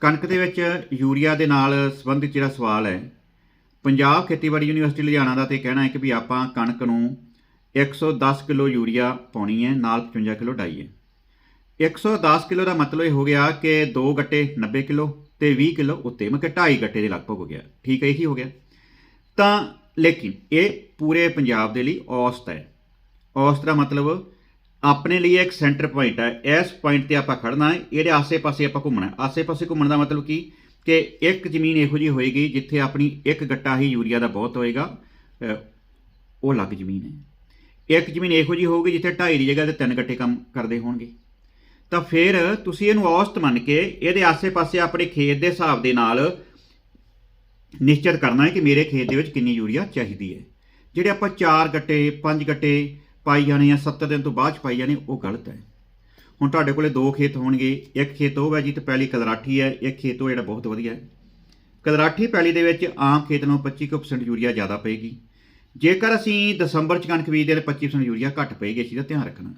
ਕਣਕ ਦੇ ਵਿੱਚ ਯੂਰੀਆ ਦੇ ਨਾਲ ਸੰਬੰਧਿਤ ਜਿਹੜਾ ਸਵਾਲ ਹੈ, ਪੰਜਾਬ ਖੇਤੀਬਾੜੀ ਯੂਨੀਵਰਸਿਟੀ ਲੁਧਿਆਣਾ ਦਾ ਤੇ ਕਹਿਣਾ ਹੈ ਕਿ ਵੀ ਆਪਾਂ ਕਣਕ ਨੂੰ 110 ਕਿਲੋ ਯੂਰੀਆ ਪਾਉਣੀ ਹੈ, ਨਾਲ 55 ਕਿਲੋ ਡਾਈ ਹੈ। 110 ਕਿਲੋ ਦਾ ਮਤਲਬ ਇਹ ਹੋ ਗਿਆ ਕਿ 2 ਗੱਟੇ 90 ਕਿਲੋ ਤੇ 20 ਕਿਲੋ ਉੱਤੇ, ਮਤਲਬ ਕਿ 2.5 ਗੱਟੇ ਦੇ ਲਗਭਗ ਹੋ ਗਿਆ। ਠੀਕ ਹੈ, ਇਹੀ ਹੋ ਗਿਆ। ਤਾਂ ਲੇਕਿਨ ਇਹ ਪੂਰੇ ਪੰਜਾਬ ਦੇ ਲਈ ਔਸਤ ਹੈ। ਔਸਤ ਦਾ ਮਤਲਬ ਆਪਣੇ ਲਈ ਇੱਕ ਸੈਂਟਰ ਪੁਆਇੰਟ ਹੈ। ਇਸ ਪੁਆਇੰਟ ਤੇ ਆਪਾਂ ਖੜਨਾ ਹੈ। ਇਹਦੇ ਆਸੇ-ਪਾਸੇ ਆਪਾਂ ਘੁੰਮਣਾ ਆਸੇ-ਪਾਸੇ ਘੁੰਮਣ ਦਾ ਮਤਲਬ ਕੀ? ਕਿ ਇੱਕ ਜ਼ਮੀਨ ਇਹੋ ਜਿਹੀ ਹੋਏਗੀ ਜਿੱਥੇ ਆਪਣੀ ਇੱਕ ਗੱਟਾ ਹੀ ਯੂਰੀਆ ਦਾ ਬਹੁਤ ਹੋਏਗਾ। ਉਹ ਅਲੱਗ ਜ਼ਮੀਨ ਹੈ। ਇੱਕ ਜ਼ਮੀਨ ਇਹੋ ਜਿਹੀ ਹੋਊਗੀ ਜਿੱਥੇ 2.5 ਦੀ ਜਗ੍ਹਾ ਤੇ ਤਿੰਨ ਗੱਟੇ ਕੰਮ ਕਰਦੇ ਹੋਣਗੇ। ਤਾਂ ਫਿਰ ਤੁਸੀਂ ਇਹਨੂੰ ਔਸਤ ਮੰਨ ਕੇ ਇਹਦੇ ਆਸੇ-ਪਾਸੇ ਆਪਣੇ ਖੇਤ ਦੇ ਹਿਸਾਬ ਦੇ ਨਾਲ ਨਿਸ਼ਚਿਤ ਕਰਨਾ ਹੈ ਕਿ ਮੇਰੇ ਖੇਤ ਦੇ ਵਿੱਚ ਕਿੰਨੀ ਯੂਰੀਆ ਚਾਹੀਦੀ ਹੈ। ਜਿਹੜੇ ਆਪਾਂ 4 ਗੱਟੇ 5 ਗੱਟੇ ਪਾਈ ਜਾਣੀ ਜਾਂ 70 ਦਿਨ ਤੋਂ ਬਾਅਦ ਚ ਪਾਈ ਜਾਣੇ, ਉਹ ਗਲਤ ਹੈ। ਹੁਣ ਤੁਹਾਡੇ ਕੋਲੇ ਦੋ ਖੇਤ ਹੋਣਗੇ, ਇੱਕ ਖੇਤ ਉਹ ਹੈ ਜੀ ਤੇ ਪਹਿਲੀ ਕਦਰਾਠੀ ਹੈ, ਇੱਕ ਖੇਤ ਉਹ ਜਿਹੜਾ ਬਹੁਤ ਵਧੀਆ ਹੈ। ਕਲਰਾਠੀ ਪੈਲੀ ਦੇ ਵਿੱਚ ਆਮ ਖੇਤ ਨਾਲੋਂ 25% ਯੂਰੀਆ ਜ਼ਿਆਦਾ ਪਏਗੀ। ਜੇਕਰ ਅਸੀਂ ਦਸੰਬਰ ਚ ਕਣਕ ਬੀਜਦੇ ਤਾਂ 25% ਯੂਰੀਆ ਘੱਟ ਪਏਗੀ, ਇਸ ਦਾ ਧਿਆਨ ਰੱਖਣਾ।